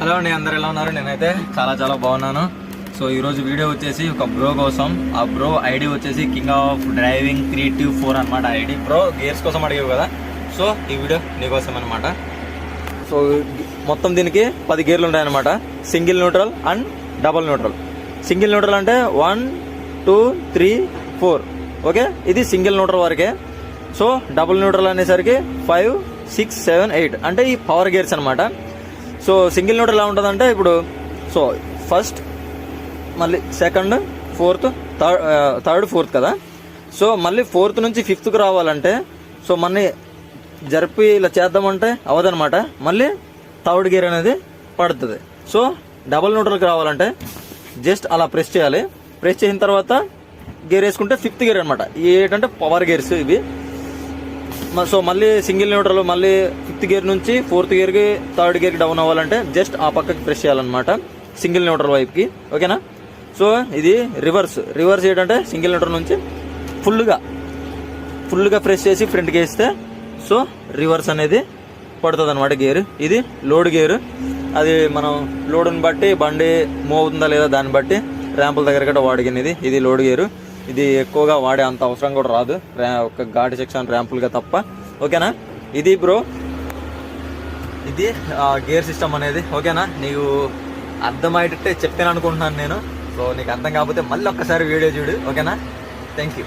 Hello అండి అందరు ఎలా ఉన్నారు? నేనైతే చాలా చాలా బాగున్నాను. సో ఈరోజు వీడియో వచ్చేసి ఒక బ్రో కోసం. ఆ బ్రో ఐడి వచ్చేసి king of driving three two four అనమాట ఐడి. బ్రో గేర్స్ కోసం అడిగావు కదా? సో ఈ వీడియో నీకోసం అనమాట సో మొత్తం దీనికి పది గేర్లు ఉంటాయన్నమాట. Single neutral and double neutral. Single neutral అంటే one two three four. Okay? ఇది సింగిల్ న్యూట్రల్ వరకే. సో డబుల్ న్యూట్రల్ అనేసరికి ఫైవ్ సిక్స్ సెవెన్ ఎయిట్. అంటే ఈ పవర్ గేర్స్ అనమాట సో సింగిల్ నోట్ ఎలా ఉంటుందంటే ఇప్పుడు సో ఫస్ట్ మళ్ళీ second fourth third third fourth కదా? సో మళ్ళీ ఫోర్త్ నుంచి ఫిఫ్త్కి రావాలంటే సో మళ్ళీ జరిపి ఇలా చేద్దామంటే అవదనమాట మళ్ళీ థర్డ్ గేర్ అనేది పడుతుంది. సో డబల్ నోటర్కి రావాలంటే జస్ట్ అలా ప్రెస్ చేయాలి. ప్రెస్ చేసిన తర్వాత గేర్ వేసుకుంటే ఫిఫ్త్ గేర్ అనమాట ఏంటంటే పవర్ గేర్స్ ఇవి. సో మళ్ళీ సింగిల్ న్యూట్రల్ మళ్ళీ ఫిఫ్త్ గేర్ నుంచి ఫోర్త్ గేర్కి థర్డ్ గేర్కి డౌన్ అవ్వాలంటే జస్ట్ ఆ పక్కకి ప్రెస్ చేయాలన్నమాట సింగిల్ న్యూట్రల్ వైపుకి ఓకేనా? సో ఇది రివర్స్ రివర్స్ ఏంటంటే సింగిల్ న్యూట్రల్ నుంచి ఫుల్గా ఫుల్గా ప్రెస్ చేసి ఫ్రంట్కి వేస్తే సో రివర్స్ అనేది పడుతుంది అనమాట గేర్. ఇది లోడ్ గేర్. అది మనం లోడుని బట్టి బండి మూవ్ అవుతుందా లేదా దాన్ని బట్టి ర్యాంపుల దగ్గర కూడా వాడిగినది ఇది లోడ్ గేరు. ఇది ఎక్కువగా వాడే అంత అవసరం కూడా రాదు. ఒక ఘాటి సెక్షన్ ర్యాంపులుగా తప్ప. ఓకేనా? ఇది బ్రో. ఇది గేర్ సిస్టమ్ అనేది. ఓకేనా? నీకు అర్థమయ్యేటట్టే చెప్పాను అనుకుంటున్నాను నేను. సో నీకు అర్థం కాకపోతే మళ్ళీ ఒక్కసారి వీడియో చూడు. ఓకేనా? Thank you